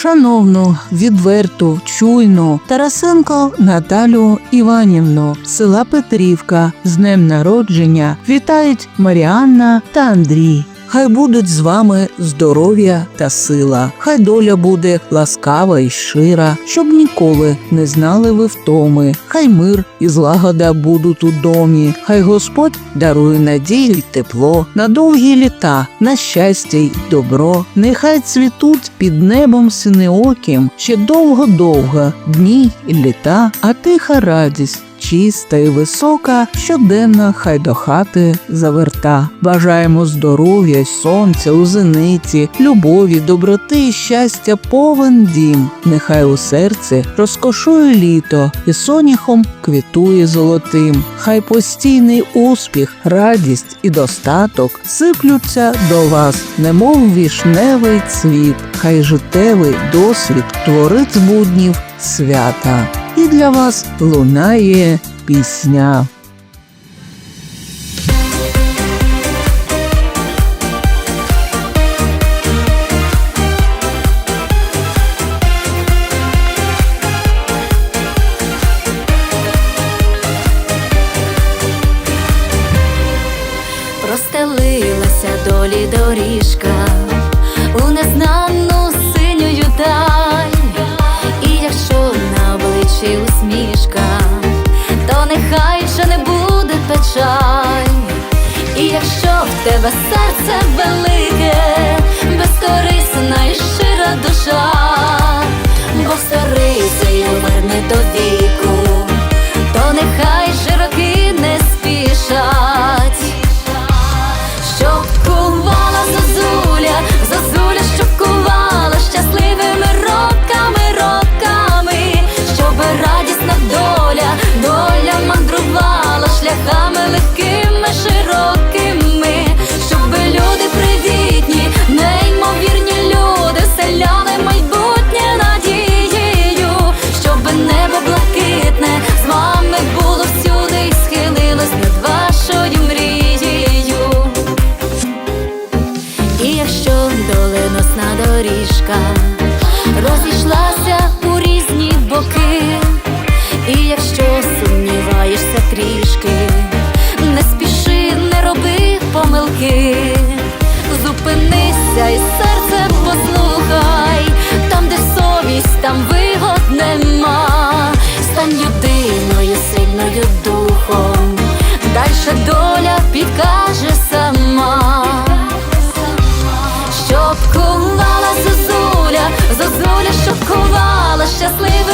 шановну, відверту, чуйну Тарасенко Наталю Іванівну, села Петрівка з днем народження вітають Маріанна та Андрій. Хай будуть з вами здоров'я та сила, хай доля буде ласкава і щира, щоб ніколи не знали ви втоми. Хай мир і злагода будуть у домі, хай Господь дарує надію й тепло на довгі літа, на щастя й добро. Нехай цвітуть під небом синеоким ще довго-довго дні і літа, а тиха радість. Чиста і висока, щоденно хай до хати заверта. Бажаємо здоров'я, сонця у зениці, любові, доброти і щастя повен дім. Нехай у серці розкошує літо і соняхом квітує золотим. Хай постійний успіх, радість і достаток сиплються до вас, немов вішневий цвіт. Хай життєвий досвід творить буднів свята. І для вас лунає пісня. Простелилася долі доріжка якщо в тебе серце велике, безкорисна і щира душа, Бог старицею верне до доріжка розійшлася у різні боки, і якщо сумніваєшся трішки, не спіши, не роби помилки, зупинися і серце послухай, там, де совість, там вигод нема, стань людиною сильною духом, дальше доля підкаже сама. Кувала зозуля,